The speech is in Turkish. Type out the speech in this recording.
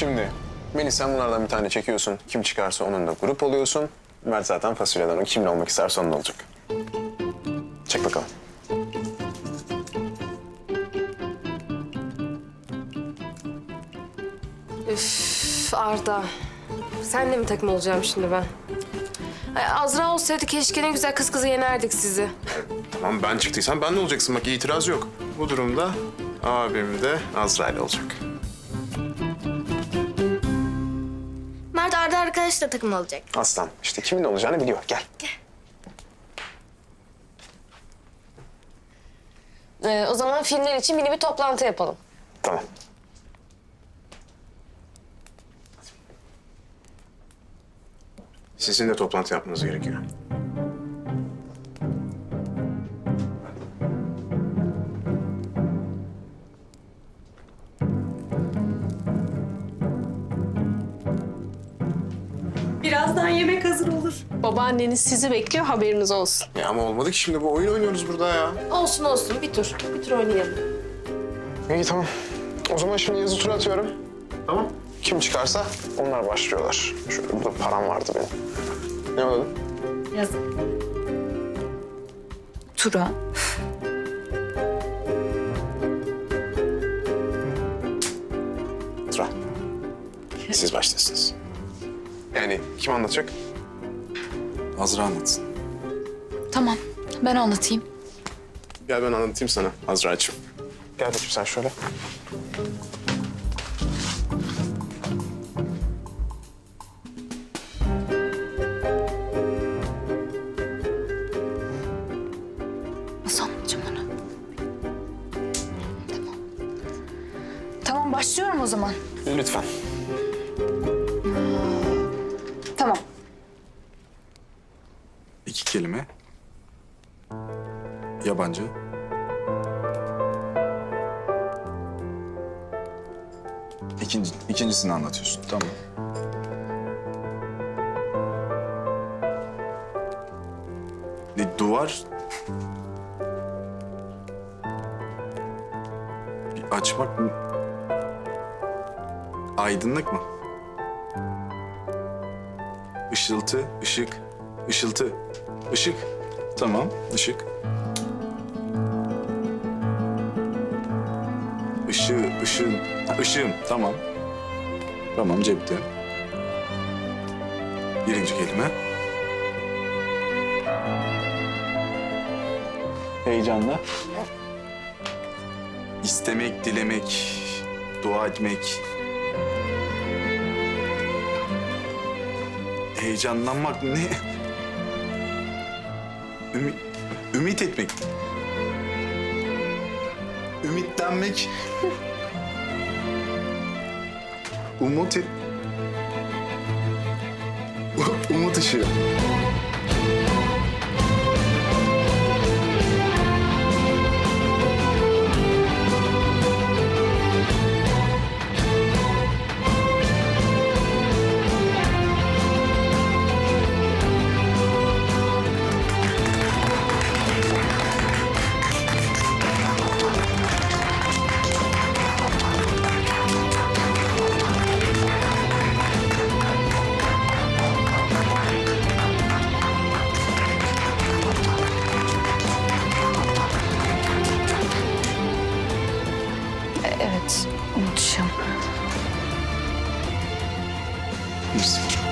Şimdi Melis sen bunlardan bir tane çekiyorsun. Kim çıkarsa onunla grup oluyorsun. Mert zaten fasulyeden o kimle olmak isterse onunla olacak. Çek bakalım. Üf Arda. Senle mi takım olacağım şimdi ben? Ay, Azra olsaydı keşke ne güzel kız kızı yenerdik sizi. Tamam ben çıktıysam ben de olacaksın. Bak itiraz yok. Bu durumda abim de Azra ile olacak. Arda arkadaşla takım olacak. Aslan işte kimin olacağını biliyor. Gel. Ee, o zaman filmler için mini bir toplantı yapalım. Tamam. Sizin de toplantı yapmanız gerekiyor. Birazdan yemek hazır olur. Babaanneniz sizi bekliyor haberiniz olsun. Ya ama olmadı ki şimdi bu oyun oynuyoruz burada ya. Olsun olsun bir tur. Bir tur oynayalım. İyi tamam. O zaman şimdi yazı tura atıyorum. Tamam. Kim çıkarsa onlar başlıyorlar. Şöyle burada param vardı benim. Ne oldu? Yazık. Tura. Tura. Siz başlasınız. Yani kim anlatacak? Azra anlatsın. Tamam ben anlatayım. Gel ben anlatayım sana Azra'cığım. Gel bakayım sen şöyle. Nasıl anlatacağım onu? Tamam. Tamam başlıyorum o zaman. Lütfen. İki kelime. Yabancı. İkinci, ikincisini anlatıyorsun. Tamam. Bir duvar. Bir açmak mı? Aydınlık mı? Işıltı, ışık, ışıltı, ışık. Tamam, ışık. Işığı, ışığın, ha, ışığım. Tamam. Tamam, cepte. Birinci kelime. Heyecanla. İstemek, dilemek, dua etmek. Heyecanlanmak ne? Ümit, ümit etmek. Ümitlenmek. Umut et... Umut ışığı. E-